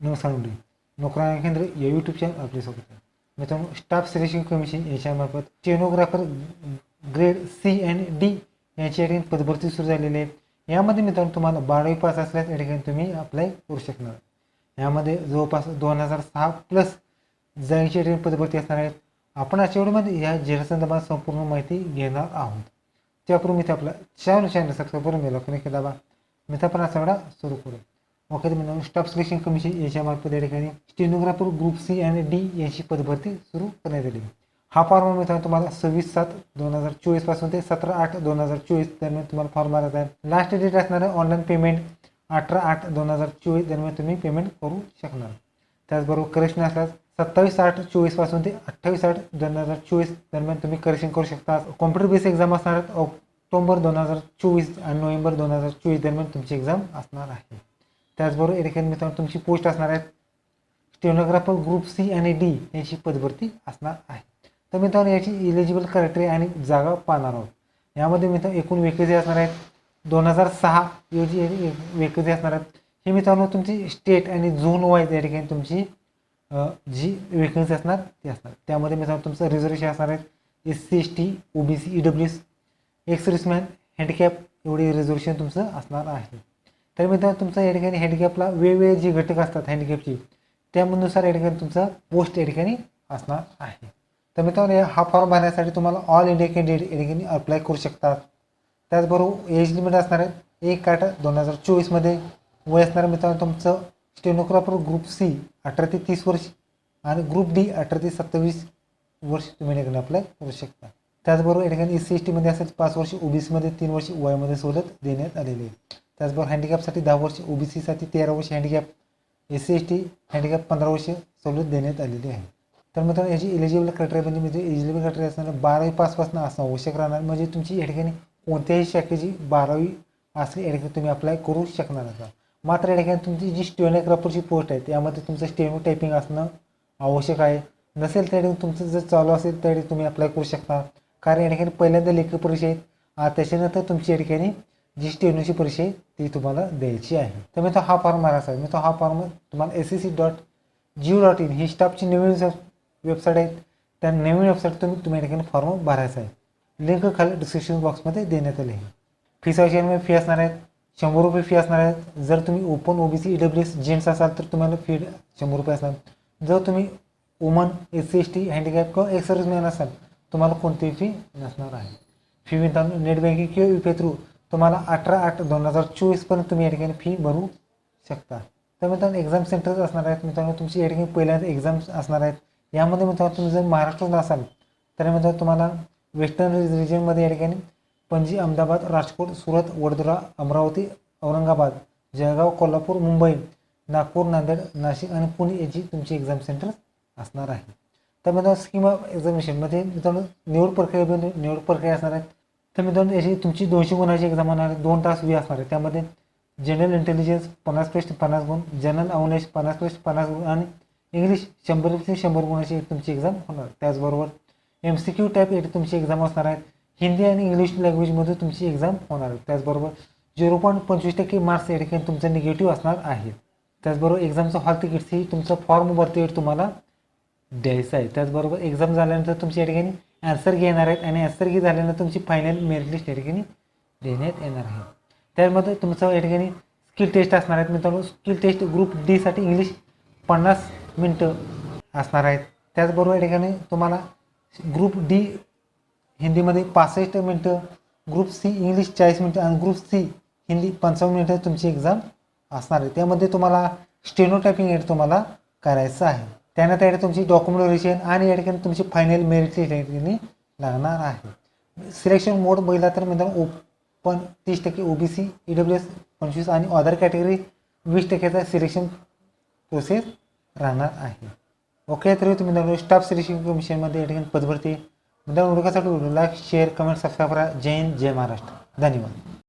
नमस्कार मंडळी नोकरांना केंद्र या यूट्यूब चॅनल आपले स्वागत आहे. मित्रांनो staff selection commission याच्यामार्फत stenographer grade C and D यांची या ठिकाणी पदभरती सुरू झालेली आहे. यामध्ये मित्रांनो तुम्हाला बारावी पास असल्यास या ठिकाणी तुम्ही अप्लाय करू शकणार. यामध्ये जवळपास दोन हजार सहा प्लस जाळीच्या ठिकाणी पदभरती असणार आहेत आपण आजच्या व्हिडिओमध्ये या जिल्हा संपूर्ण माहिती घेणार आहोत. त्यापूर्वी मी आपला चॅनल चॅनल सबस्क्राईब करून गेलो की दाबा मी आपण हा सगळा सुरू करू ओके तर मित्रांनो स्टाफ सिलेक्शन कमिशन याच्यामार्फत या ठिकाणी स्टेनोग्राफर ग्रुप सी आणि डी यांची पदभरती सुरू करण्यात आली. हा फॉर्म मित्रांनो तुम्हाला सव्वीस सात दोन हजार चोवीसपासून ते सतरा आठ दोन हजार चोवीस दरम्यान तुम्हाला फॉर्म भरायचा आहे. लास्ट डेट असणार आहे ऑनलाईन पेमेंट अठरा आठ दोन हजार चोवीस दरम्यान तुम्ही पेमेंट करू शकणार. त्याचबरोबर करेक्शन असल्यास सत्तावीस आठ चोवीसपासून ते अठ्ठावीस आठ दोन हजार चोवीस दरम्यान तुम्ही करेक्शन करू शकता. कॉम्प्युटर बेस एक्झाम असणार आहेत ऑक्टोबर दोन हजार चोवीस आणि नोव्हेंबर दोन हजार चोवीस दरम्यान तुमची एक्झाम असणार आहे. त्याचबरोबर एखाद्या ठिकाणी मित्रांनो तुमची पोस्ट असणार आहेत. स्टेनोग्राफर ग्रुप सी आणि डी यांची पदभरती असणार आहे. तर मित्रांनो याची इलिजिबल क्रायटेरिया आणि जागा पाहणार आहोत. यामध्ये मित्रांनो एकूण वेकेन्सी असणार आहेत. दोन हजार सहा योजी वेकेन्सी असणार आहेत. हे मित्रांनो तुमची स्टेट आणि झोन वाईज या ठिकाणी तुमची जी वेकन्सी असणार ती असणार. त्यामध्ये मित्रांनो तुमचं रिझर्वेशन असणार आहेत. S C S T O B C E W S ex serviceman handicap एवढी रिझर्वेशन तुमचं असणार आहे. तर मित्रांनो तुमचा या ठिकाणी हँडगॅपला वेगवेगळे जे घटक असतात हँडगॅपची त्यानुसार या ठिकाणी तुमचा पोस्ट या ठिकाणी असणार आहे. तर मित्रांनो हा फॉर्म भरण्यासाठी तुम्हाला ऑल इंडिया कॅन्डिडेट या ठिकाणी अप्लाय करू शकतात. त्याचबरोबर एज लिमिट असणार आहे एक आठ दोन हजार चोवीसमध्ये वय असणार मित्रांनो तुमचं स्टेनोग्राफर ग्रुप सी अठरा ते तीस वर्ष आणि ग्रुप डी अठरा ते सत्तावीस वर्ष तुम्ही या ठिकाणी अप्लाय करू शकता. त्याचबरोबर या ठिकाणी एस सी एस टीमध्ये असेल पाच वर्ष ओबीसीमध्ये तीन वर्ष वयामध्ये सवलत देण्यात आलेली आहे. त्याचबरोबर हँडिकॅपसाठी दहा वर्ष ओबीसीसाठी तेरा वर्ष handicap S C S T handicap पंधरा वर्ष सवलत देण्यात आलेली आहे. तर मित्रांनो याची एलिजिबल क्रायटेरिया म्हणजे म्हणजे एलिजिबल क्रायटेरिया असणार बारावी पासपासून असणं आवश्यक राहणार. म्हणजे तुमची या ठिकाणी कोणत्याही शाखेची बारावी असली या ठिकाणी तुम्ही अप्लाय करू शकणार असा मात्र या ठिकाणी तुमची जी स्टेनोग्राफरची पोस्ट आहे त्यामध्ये तुमचं स्टेनो टायपिंग असणं आवश्यक आहे. नसेल त्या ठिकाणी तुमचं जर चालू असेल त्या ठिकाणी तुम्ही अप्लाय करू शकता. कारण या ठिकाणी पहिल्यांदा लेखी परीक्षा आहेत त्याच्यानंतर तुमची या ठिकाणी जी स्टेनोची परीक्षा आहे ती तुम्हाला द्यायची आहे. तर मी तो हा फॉर्म भरायचा आहे. मी तो हा फॉर्म तुम्हाला S S C dot gov dot in ही स्टाफची नवीन वेबसाईट आहे. त्या नवीन वेबसाईट तुम्ही तुम्ही या ठिकाणी फॉर्म भरायचा आहे. लिंक खाली डिस्क्रिप्शन बॉक्समध्ये देण्यात आली आहे फी मध्ये फी असणार आहेत. शंभर रुपये फी असणार आहेत. जर तुम्ही open OBC E W S gents असाल तर तुम्हाला फी शंभर रुपये असणार. जर तुम्ही woman S C S T handicap किंवा एक्स सर्व्हिसमॅन असाल तुम्हाला कोणतीही फी नसणार आहे. फी विथ नेट बँकिंग किंवा यू पी थ्रू तुम्हाला अठरा आठ दोन हजार चोवीसपर्यंत तुम्ही या ठिकाणी फी भरू शकता. तर मित्रांनो एक्झाम सेंटर्स असणार आहेत. मित्रांनो तुमची या ठिकाणी पहिल्यांदा एक्झाम्स असणार आहेत. यामध्ये मित्रांनो तुम्ही जर महाराष्ट्रात असाल तर मित्रांनो तुम्हाला वेस्टर्न रिजनमध्ये या ठिकाणी पणजी अहमदाबाद राजकोट सुरत वडोदरा अमरावती औरंगाबाद जळगाव कोल्हापूर मुंबई नागपूर नांदेड नाशिक आणि पुणे याची तुमची एक्झाम सेंटर असणार आहे. तर मित्रांनो स्कीम ऑफ एक्झामिनेशनमध्ये मित्रांनो निवड प्रक्रिया निवड प्रक्रिया असणार आहेत. तर मित्रांनो याची तुमची दोनशे गुणाची एक्झाम होणार दोन तास वी असणार आहे. त्यामध्ये जनरल इंटेलिजन्स पन्नास पेस्ट पन्नास गुण जनरल अवनेश पन्नास पेस्ट पन्नास गुण आणि इंग्लिश शंभर ते शंभर गुणाची एक तुमची एक्झाम होणार. त्याचबरोबर एम सी क्यू टाईप याची तुमची एक्झाम असणार आहे. हिंदी आणि इंग्लिश लँग्वेजमध्ये तुमची एक्झाम होणार आहे. त्याचबरोबर झिरो पॉईंट पंचवीस टक्के मार्क्स या ठिकाणी तुमचं निगेटिव्ह असणार आहे. त्याचबरोबर एक्झामचं हॉल तिकीट्स ही तुमचं फॉर्म भरती तुम्हाला द्यायचं आहे. त्याचबरोबर एक्झाम झाल्यानंतर तुमच्या या ठिकाणी ॲन्सर घेणार आहेत आणि ॲन्सर घे झाल्यानंतर तुमची फायनल मेरिट लिस्ट या ठिकाणी देण्यात येणार आहे. त्यामध्ये तुमचं या ठिकाणी स्किल टेस्ट असणार आहेत मित्रांनो. स्किल टेस्ट ग्रुप डीसाठी इंग्लिश पन्नास मिनटं असणार आहेत. त्याचबरोबर या ठिकाणी तुम्हाला ग्रुप डी हिंदीमध्ये पासष्ट मिनटं ग्रुप सी इंग्लिश चाळीस मिनटं आणि ग्रुप सी हिंदी पंचावन्न मिनटं तुमची एक्झाम असणार आहे. त्यामध्ये तुम्हाला स्टेनो टायपिंग एड तुम्हाला करायचं आहे. त्यानंतर या तुमची तुमची डॉक्युमेंटेशन आणि या ठिकाणी तुमची फायनल मेरिट लिस्ट या ठिकाणी लागणार आहे. सिलेक्शन मोड बघितला तर मित्रांनो ओपन तीस टक्के O B C E W S पंचवीस आणि अदर कॅटेगरी वीस टक्क्याचा सिलेक्शन प्रोसेस राहणार आहे. ओके तर तुम्ही स्टाफ सिलेक्शन कमिशनमध्ये या ठिकाणी पदभरती मित्रांनो ओळखासाठी कसा लाईक शेअर कमेंट सबस्क्राईब करा. जय हिंद जय महाराष्ट्र. धन्यवाद.